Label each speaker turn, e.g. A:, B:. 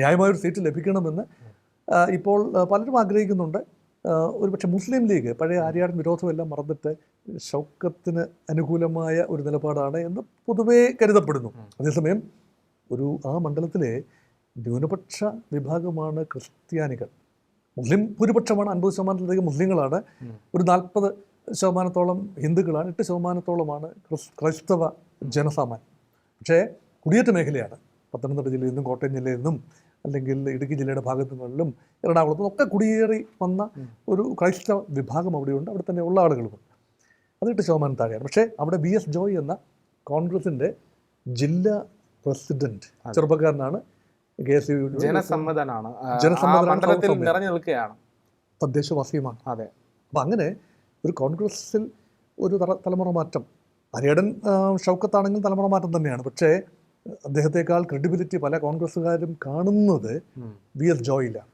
A: ന്യായമായൊരു seat ലഭിക്കണമെന്ന് ഇപ്പോൾ പലരും ആഗ്രഹിക്കുന്നുണ്ട്. ഒരു ഒരുപക്ഷെ മുസ്ലിം ലീഗ് പഴയ ആര്യാടൻ വിരോധമെല്ലാം മറന്നിട്ട് ഷൗക്കത്തിന് അനുകൂലമായ ഒരു നിലപാടാണ് എന്ന് പൊതുവേ കരുതപ്പെടുന്നു. അതേസമയം ഒരു ആ മണ്ഡലത്തിലെ ന്യൂനപക്ഷ വിഭാഗമാണ് ക്രിസ്ത്യാനികൾ. മുസ്ലിം ഭൂരിപക്ഷമാണ് അൻപത് ശതമാനത്തിലധികം മുസ്ലിങ്ങളാണ്. ഒരു നാൽപ്പത് ശതമാനത്തോളം ഹിന്ദുക്കളാണ് എട്ട് ശതമാനത്തോളമാണ് ക്രിസ് ക്രൈസ്തവ ജനസാമാന്യം. പക്ഷേ കുടിയേറ്റ മേഖലയാണ്. പത്തനംതിട്ട ജില്ലയിൽ നിന്നും കോട്ടയം ജില്ലയിൽ നിന്നും അല്ലെങ്കിൽ ഇടുക്കി ജില്ലയുടെ ഭാഗത്തു നിന്നും എറണാകുളത്തും ഒക്കെ കുടിയേറി വന്ന ഒരു ക്രൈസ്തവ വിഭാഗം അവിടെയുണ്ട്. അവിടെ തന്നെ ഉള്ള ആളുകളുമുണ്ട് അത് എട്ട് ശതമാനം താഴെയാണ്. പക്ഷേ അവിടെ ബി എസ് ജോയ് എന്ന കോൺഗ്രസിന്റെ ജില്ലാ പ്രസിഡന്റ് ചെറുപ്പക്കാരനാണ് കെ എസ് യു
B: ജനസമ്മതനാണ്.
A: ജനസമ്മതനാണ്
B: നിറഞ്ഞു നിൽക്കുകയാണ്
A: തദ്ദേശവാസിയുമാണ്.
B: അതെ.
A: അപ്പം അങ്ങനെ ഒരു കോൺഗ്രസിൽ ഒരു തല- തലമുറ മാറ്റം. അരിയടൻ ആ, ഷൗക്കത്താണെങ്കിൽ തലമുറ മാറ്റം തന്നെയാണ്. പക്ഷേ അദ്ദേഹത്തെക്കാൾ ക്രെഡിബിലിറ്റി പല കോൺഗ്രസ്സുകാരും കാണുന്നത്. V S ജോയിലാണ്